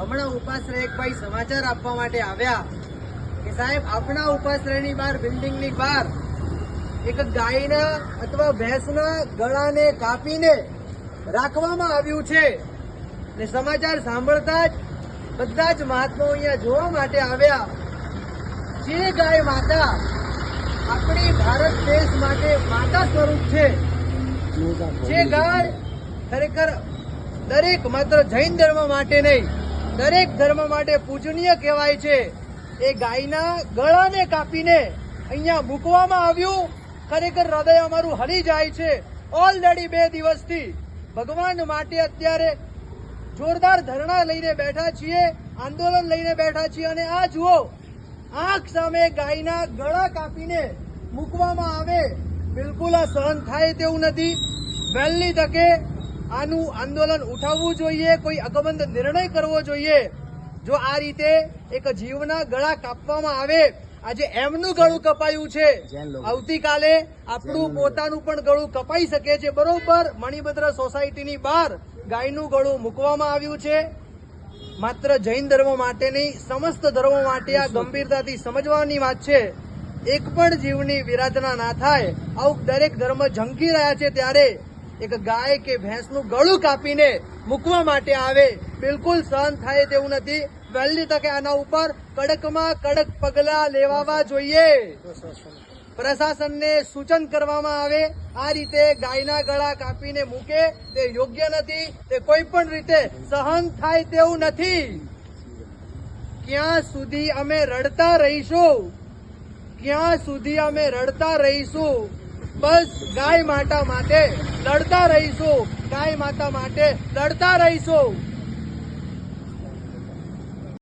હમણાં ઉપાશ્રય એક ભાઈ સમાચાર આપવા માટે આવ્યા કે સાહેબ, આપણા ઉપાશ્રયની બહાર, બિલ્ડિંગની બહાર એક ગાયના અથવા ભેંસના ગળાને કાપીને રાખવામાં આવ્યું છે. ને સમાચાર સાંભળતા જ બધા જ મહાત્માઓ અહીંયા જોવા માટે આવ્યા. જે ગાય માતા આપણી ભારત દેશ માટે માતા સ્વરૂપ છે. જે ગાય ખરેખર દરેક માત્ર જૈન ધર્મ માટે નહીં દરેક ધર્મ માટે પૂજનીય કહેવાય છે. એ ગાયના ગળાને કાપીને અહીંયા મૂકવામાં આવ્યું. ખરેખર હૃદય અમારું હલી જાય છે. ઓલરેડી બે દિવસથી ભગવાન માટે અત્યારે જોરદાર ધરણા લઈને બેઠા છીએ, આંદોલન લઈને બેઠા છીએ અને આ જુઓ, આંખ સામે ગાયના ગળા કાપીને મૂકવામાં આવે. બિલકુલ આ સહન થાય તેવું નથી. વહેલી તકે આનું આંદોલન ઉઠાવવું જોઈએ કોઈ અગમંદ નિર્ણય કરવો જોઈએ. જો આ રીતે એક જીવના ગળા કાપવામાં આવે આજે એમનું ગળું કપાયું છે. આવતીકાલે આપણું પોતાનું પણ ગળું કપાઈ શકે છે. બરોબર મણિભદ્ર સોસાયટીની બહાર ગાયનું ગળું મૂકવામાં આવ્યું છે. માત્ર જૈન ધર્મ માટે નહીં સમસ્ત ધર્મો માટે આ ગંભીરતાથી સમજવાની વાત છે. એક પણ જીવની વિરાધના ના થાય. આવું દરેક ધર્મ ઝંકી રહ્યા છે ત્યારે એક ગાય કે ભેંસનું ગળું કાપીને મૂકવા માટે આવે. બિલકુલ સહન થાય તેવું નથી. વહેલી તકે આના ઉપર કડકમાં કડક પગલા લેવાવા જોઈએ. પ્રશાસનને સૂચન કરવામાં આવે. આ રીતે ગાયના ગળા કાપીને મૂકે તે યોગ્ય નથી. તે કોઈ પણ રીતે સહન થાય તેવું નથી. ક્યાં સુધી અમે રડતા રહીશું? ક્યાં સુધી અમે રડતા રહીશું? બસ ગાય માતા માટે લડતા રહીશું. ગાય માતા માટે લડતા રહીશું.